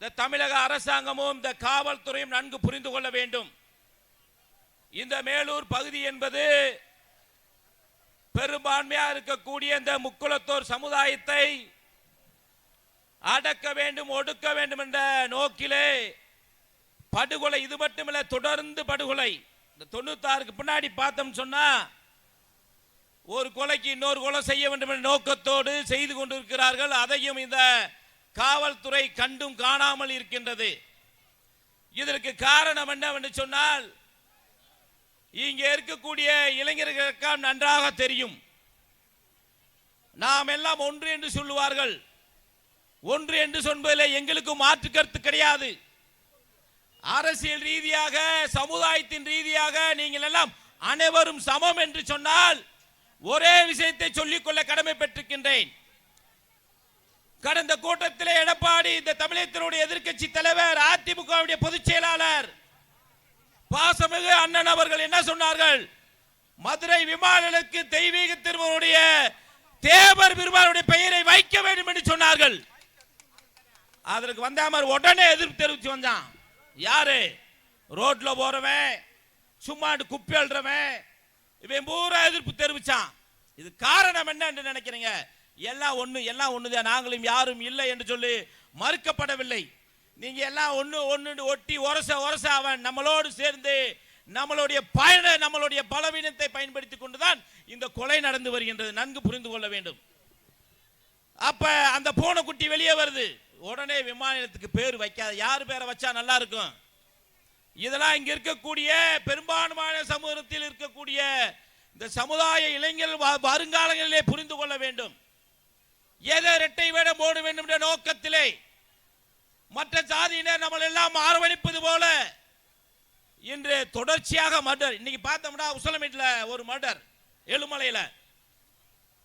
இந்த தமிழக அரசாங்கமும் இந்த காவல்துறையும் நன்கு புரிந்து கொள்ள வேண்டும். இந்த மேலூர் பகுதி என்பது பெரும்பான்மையாக இருக்கக்கூடிய இந்த முக்குளத்தோர் சமுதாயத்தை அடக்க வேண்டும் ஒடுக்க வேண்டும் என்ற நோக்கிலே படுகொலை இது மட்டுமில்ல தொடர்ந்து படுகொலை. இந்த தொண்ணூத்தாறுக்கு பின்னாடி பார்த்தோம் சொன்னா ஒரு கொலைக்கு இன்னொரு கொலை செய்ய வேண்டும் என்ற நோக்கத்தோடு செய்து கொண்டிருக்கிறார்கள். அதையும் இந்த காவல்துறை கண்டும் காணாமல் இருக்கின்றது. இதற்கு காரணம் என்னவென்று சொன்னால் இங்கே இருக்கக்கூடிய இளைஞர்களுக்கு நன்றாக தெரியும். நாம் எல்லாம் ஒன்று என்று சொல்லுவார்கள். ஒன்று என்று சொல்வதில் எங்களுக்கு மாற்று கருத்து கிடையாது. அரசியல் ரீதியாக சமுதாயத்தின் ரீதியாக நீங்கள் எல்லாம் அனைவரும் சமம் என்று சொன்னால் ஒரே விஷயத்தை சொல்லிக்கொள்ள கடமை பெற்றிருக்கின்றேன். கடந்த கூட்டத்தில் எடப்பாடி இந்த தமிழகத்தினுடைய எதிர்க்கட்சி தலைவர் அதிமுகவுடைய பொதுச் செயலாளர் பாசமிகு அண்ணன் அவர்கள் என்ன சொன்னார்கள்? மதுரை விமான தெய்வீக திருமனுடைய தேவர் பெருமானுடைய பெயரை வைக்க வேண்டும் என்று சொன்னார்கள். அதற்கு வந்தாமர் உடனே எதிர்ப்பு தெரிவிச்சு வந்தான். யாரு? ரோட்ல போறவன் சும்மாண்டு குப்பி அழுறவன் இவன் பூரா எதிர்ப்பு தெரிவிச்சான். இது காரணம் என்ன என்று நினைக்கிறீங்க? எல்லாம் ஒன்று எல்லாம் ஒன்றுதான் நாங்களும் யாரும் இல்லை என்று சொல்லி மறுக்கப்படவில்லை. நீங்கள் எல்லாம் ஒன்று ஒன்று ஒட்டி ஒரச ஒரச அவன் நம்மளோடு சேர்ந்து நம்மளுடைய பயண நம்மளுடைய பலவீனத்தை பயன்படுத்தி கொண்டுதான் இந்த கொலை நடந்து வருகின்றது. நன்கு புரிந்து கொள்ள வேண்டும். அப்ப அந்த பூனைக்குட்டி வெளியே வருது. உடனே விமான நிலையத்துக்கு பேர் வைக்காத. யார் பேரை வச்சா நல்லா இருக்கும்? இதெல்லாம் இங்க இருக்கக்கூடிய பெரும்பான்மையான சமூகத்தில் இருக்கக்கூடிய இந்த சமுதாய இளைஞர்கள் வ- வருங்காலங்களிலே புரிந்து கொள்ள வேண்டும். எதை இரட்டை வேடம் போட வேண்டும் என்ற நோக்கத்திலே மற்ற ஜாதியினர் நம்ம எல்லாம் அரவணைப்பது போல இன்று தொடர்ச்சியாக மர்டர். இன்னைக்கு பார்த்தோம்னா உசலமேட்ல ஒரு மர்டர் எழுமலையில.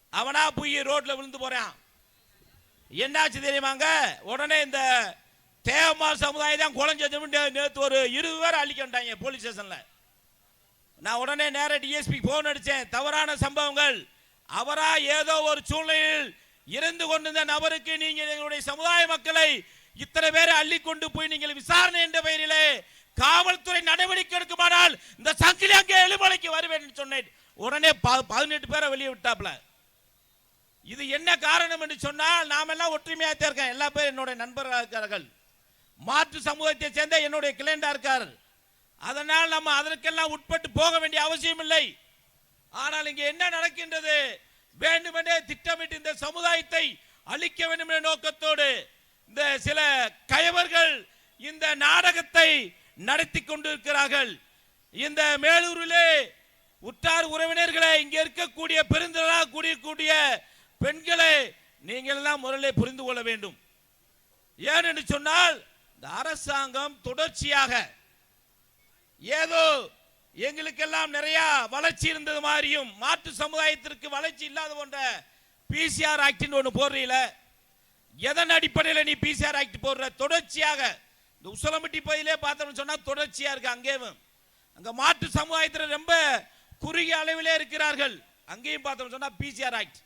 அவனா போய் ரோட்ல விழுந்து போறான். என்னாச்சு தெரியுமாங்க? உடனே இந்த தேவமார் சமுதாயம் தான் குழஞ்சது நேற்று ஒரு இருபது பேர் அழிக்கிட்டாங்க போலீஸ் ஸ்டேஷன்ல. நான் உடனே நேர டிஎஸ்பி போன் அடிச்சேன். தவறான சம்பவங்கள். அவரா ஏதோ ஒரு சூழ்நிலையில் இருந்து கொண்டிருந்த நபருக்கு நீங்கள் எங்களுடைய சமுதாய மக்களை இத்தனை பேரை அள்ளி கொண்டு போய் நீங்கள் விசாரணை என்ற பெயரிலே காவல்துறை நடவடிக்கை எடுக்குமானால் இந்த சங்கிலி அங்கே எழுமலைக்கு வருவேன் சொன்னேன். உடனே ப- பதினெட்டு பேரை வெளியே விட்டாப்ல இது என்ன காரணம் என்று சொன்னால் நாம் எல்லாம் ஒற்றுமையாக தான் இருக்கோம். எல்லா பேரும் என்னுடைய நண்பர்களாக இருக்கிறார்கள் மாற்று சமூகத்தை சேர்ந்த என்னுடைய கிளைண்டா இருக்கார். அதனால் நம்ம அதற்கெல்லாம் உட்பட்டு போக வேண்டிய அவசியம் இல்லை. ஆனால் இங்கே என்ன நடக்கின்றது? வேண்டுமென்றே திட்டமிட்டு இந்த சமுதாயத்தை அழிக்க வேண்டும் என்ற நோக்கத்தோடு இந்த சில கயவர்கள் இந்த நாடகத்தை நடத்தி கொண்டிருக்கிறார்கள். இந்த மேலூரிலே உற்றார் உறவினர்களை இங்க இருக்கக்கூடிய பெருந்திரளாக கூடியக்கூடிய பெண்களை நீங்கள் எல்லாம் முதலில் புரிந்து கொள்ள வேண்டும். ஏன் என்று சொன்னால் இந்த அரசாங்கம் தொடர்ச்சியாக ஏதோ எங்களுக்கெல்லாம் நிறைய வளர்ச்சி இருந்தது மாதிரியும் மாற்று சமுதாயத்திற்கு வளர்ச்சி இல்லாத போன்ற பிசிஆர் ஆக்ட் ஒன்று போடுறீல? எதன் அடிப்படையில் நீ பிசிஆர் ஆக்ட் போடுற? தொடர்ச்சியாக இந்த உசலம்பட்டி பகுதியிலே பார்த்தோம்னு சொன்னால் தொடர்ச்சியாக இருக்கு அங்கேயும். அங்கே மாற்று சமுதாயத்தில் ரொம்ப குறுகிய அளவிலே இருக்கிறார்கள். அங்கேயும் பார்த்தோம்னு சொன்னால் பிசிஆர் ஆக்ட்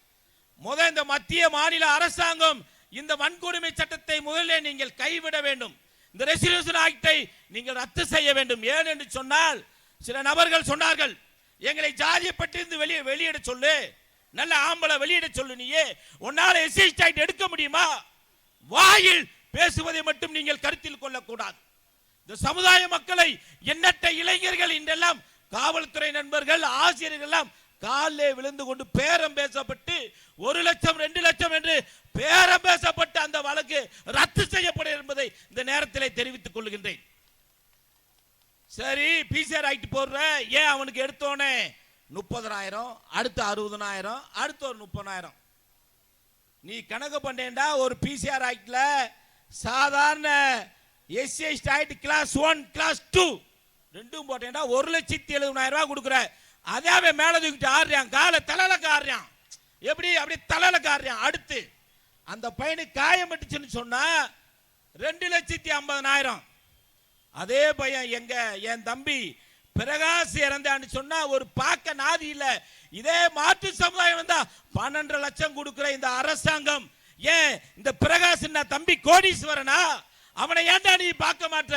முத இந்த மத்திய மாநில அரசாங்கம் இந்த வன்கொடுமை சட்டத்தை முதலில் நீங்கள் கைவிட வேண்டும். இந்த ரெசிலியூஷன் ஆக்டை நீங்கள் ரத்து செய்ய வேண்டும். ஏன் என்று சொன்னால் சில நபர்கள் சொன்னார்கள் எங்களை ஜாதியை பற்றிருந்து வெளியே வெளியிட சொல்லு. நல்ல ஆம்பளை வெளியிட சொல்லு நீயே. உன்னால எஸ்சி எடுக்க முடியுமா? வாயில் பேசுவதை மட்டும் நீங்கள் கருத்தில் கொள்ளக்கூடாது. இந்த சமுதாய மக்களை எண்ணற்ற இளைஞர்கள் இன்றெல்லாம் காவல்துறை நண்பர்கள் ஆசிரியர்கள் எல்லாம் காலிலே விழுந்து கொண்டு பேரம் பேசப்பட்டு ஒரு லட்சம் ரெண்டு லட்சம் என்று பேரம் பேசப்பட்டு அந்த வழக்கு ரத்து செய்யப்படும் என்பதை இந்த நேரத்திலே தெரிவித்துக் கொள்கின்றேன் சரி பிசிஆர் ஆக்ட் போடுற ஏன் அவனுக்கு எடுத்தோனே முப்பதனாயிரம் அடுத்து அறுபதனாயிரம் அடுத்து ஒரு முப்பதாயிரம். நீ கணக்கு பண்ணேன்டா ஒரு பிசிஆர் ஆக்டில் சாதாரண SC act class one class two ரெண்டும் போட்டேன்டா ஒரு லட்சத்தி எழுபதாயிரம் ரூபா கொடுக்குற. அதே அவன் மேலே தூக்கிட்டு ஆடுறான் காலை தலையில் காடுறான். எப்படி? அப்படி தலையில் காடுறான் அடுத்து. அந்த பையனுக்கு காயம் பட்டுச்சுன்னு சொன்னால் ரெண்டு லட்சத்தி ஐம்பதனாயிரம் அதே பையன் எங்கள் என் தம்பி பிரகாஷ் இறந்தான்னு சொன்னா ஒரு பார்க்க நாதி இல்ல. இதே மாற்று சமுதாயம் வந்தா பன்னெண்டு லட்சம் கொடுக்கிற இந்த அரசாங்கம். ஏன்? இந்த பிரகாஷ் என்ன தம்பி கோடீஸ்வரனா? அவனை ஏன்டா நீ பார்க்க மாட்ட?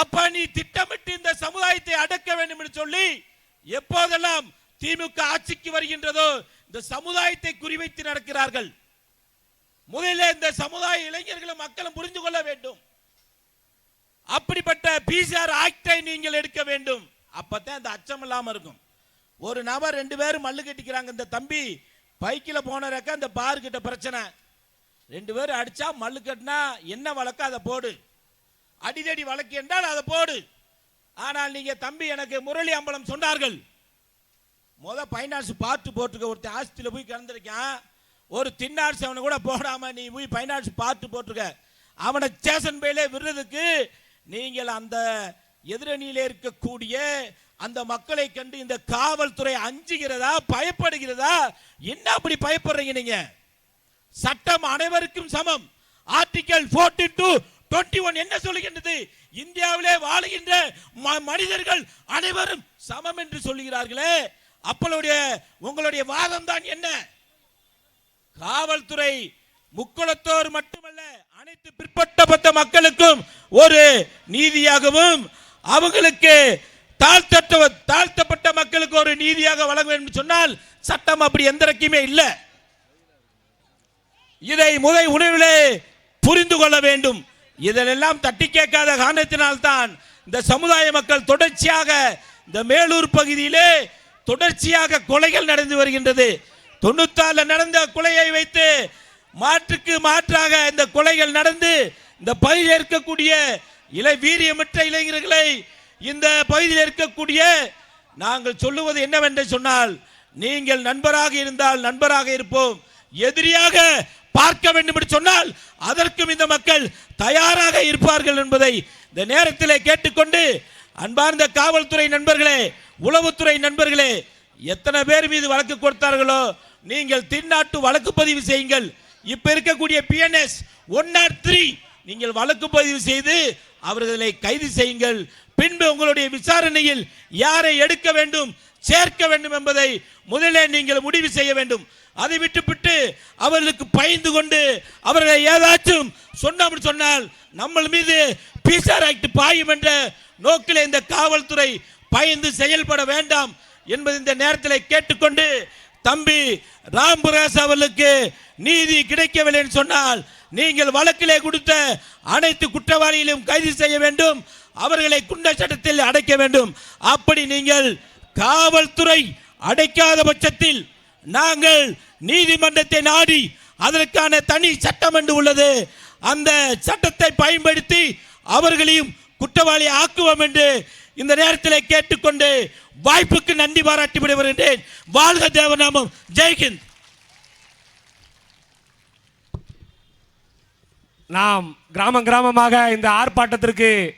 அப்ப நீ திட்டமிட்டு இந்த சமுதாயத்தை அடக்க வேண்டும் என்று சொல்லி எப்போதெல்லாம் திமுக ஆட்சிக்கு வருகின்றதோ இந்த சமுதாயத்தை குறிவைத்து நடக்கிறார்கள். முதலில் இந்த சமுதாய இளைஞர்களும் மக்களும் புரிந்து கொள்ள வேண்டும். அப்படிப்பட்ட பிசிஆர் ஆக்டை நீங்கள் எடுக்க வேண்டும். அப்பதான் அந்த அச்சம் இல்லாம இருக்கும். ஒரு நபர் ரெண்டு பேரும் மல்லு கட்டிக்கிறாங்க. இந்த தம்பி பைக்கில் போனறக்க இந்த பார் கிட்ட பிரச்சனை. ரெண்டு பேரும் அடிச்சா மல்லு கட்டினா என்ன வழக்கு? அதை போடு. அடிதடி வழக்கு என்றால் அதை போடு. ஆனால் நீங்க தம்பி எனக்கு முரளி அம்பலம் சொன்னார்கள். முத பைனான்ஸ் பார்த்து போட்டுக்க. ஒருத்தன் ஆஸ்தியில் போய் கிடந்திருக்கான். ஒரு தின்னார்ஸ் அவனை கூட போடாம நீ போய் பைனான்ஸ் பார்த்து போட்டிருக்க. அவனை ஸ்டேஷன் பேலே விடுறதுக்கு நீங்கள் அந்த எதிரணியிலே இருக்கக்கூடிய அந்த மக்களை கண்டு இந்த காவல்துறை அஞ்சுகிறதா பயப்படுகிறதா? என்ன அப்படி பயப்படுறீங்க நீங்க? சட்டம் அனைவருக்கும் சமம். ஆர்டிகல் 14 டு 21 என்ன சொல்லுகின்றது? இந்தியாவிலே வாழுகின்ற ம- மனிதர்கள் அனைவரும் சமம் என்று சொல்லுகிறார்களே. அப்பளுடைய உங்களுடைய வாதம் தான் என்ன? காவல்துறை முக்குளத்தோர் மட்டுமல்ல. அனைத்து பிற்பட்டப்பட்ட மக்களுக்கும் ஒரு நீதியாகவும் அவங்களுக்கு தாழ்த்தட்ட தாழ்த்தப்பட்ட மக்களுக்கு ஒரு நீதியாக வழங்க வேண்டும் சொன்னால் சட்டம் அப்படி எந்த ரக்கியுமே இல்லை. இதை முதை உணவிலே புரிந்து கொள்ள வேண்டும். இதெல்லாம் தட்டி கேட்காத காரணத்தினால்தான் இந்த சமுதாய மக்கள் தொடர்ச்சியாக இந்த மேலூர் பகுதியிலே தொடர்ச்சியாக கொலைகள் நடந்து வருகின்றது. தொண்ணூத்தாறுல நடந்த கொலையை வைத்து மாற்றுக்கு மாற்றாக இந்த கொலைகள் நடந்து இந்த பகுதியில் இருக்கக்கூடிய இளை வீரியமற்ற இளைஞர்களை இந்த பகுதியில் இருக்கக்கூடிய நாங்கள் சொல்லுவது என்னவென்று சொன்னால் நீங்கள் நண்பராக இருந்தால் நண்பராக இருப்போம் எதிரியாக பார்க்க வேண்டும் என்று சொன்னால் அதற்கும் இந்த மக்கள் தயாராக இருப்பார்கள் என்பதை இந்த நேரத்தில் கேட்டுக்கொண்டு அன்பார்ந்த காவல்துறை நண்பர்களே உளவுத்துறை நண்பர்களே எத்தனை பேர் மீது வழக்கு கொடுத்தார்களோ நீங்கள் தின்னாட்டு வழக்கு பதிவு செய்யுங்கள். இப்ப இருக்கக்கூடிய பிஎன்எஸ் ஒன் நாட் த்ரீ நீங்கள் வழக்கு பதிவு செய்து அவர்களை கைது செய்யுங்கள். பின்பு உங்களுடைய விசாரணையில் யாரை எடுக்க வேண்டும் சேர்க்க வேண்டும் என்பதை முதலே நீங்கள் முடிவு செய்ய வேண்டும். அதை விட்டுவிட்டு அவர்களுக்கு பயந்து கொண்டு அவர்களை ஏதாச்சும் சொன்னோம் சொன்னால் நம்ம மீது பிசார் ஆக்ட் பாயும் என்ற நோக்கில் இந்த காவல்துறை பயந்து செயல்பட வேண்டாம் என்பது இந்த நேரத்தில் கேட்டுக்கொண்டு தம்பி ராம்புராஸ் அவர்களுக்கு நீதி கிடைக்கவில்லை என்று சொன்னால் நீங்கள் வழக்கிலே கொடுத்த அனைத்து குற்றவாளிகளையும் கைது செய்ய வேண்டும் அவர்களை குண்ட சட்டத்தில் அடைக்க வேண்டும். அப்படி நீங்கள் காவல்துறை அடைக்காத பட்சத்தில் நாங்கள் நீதிமன்றத்தை நாடி அதற்கான தனி சட்டம் என்று உள்ளது. அந்த சட்டத்தை பயன்படுத்தி அவர்களையும் குற்றவாளி ஆக்குவோம் என்று இந்த நேரத்தில் கேட்டுக்கொண்டு வாய்ப்புக்கு நன்றி பாராட்டி விடுகிறேன் வாழ்க தேவநாமம். ஜெய்ஹிந்த் நாம் கிராமம் கிராமமாக இந்த ஆர்ப்பாட்டத்திற்கு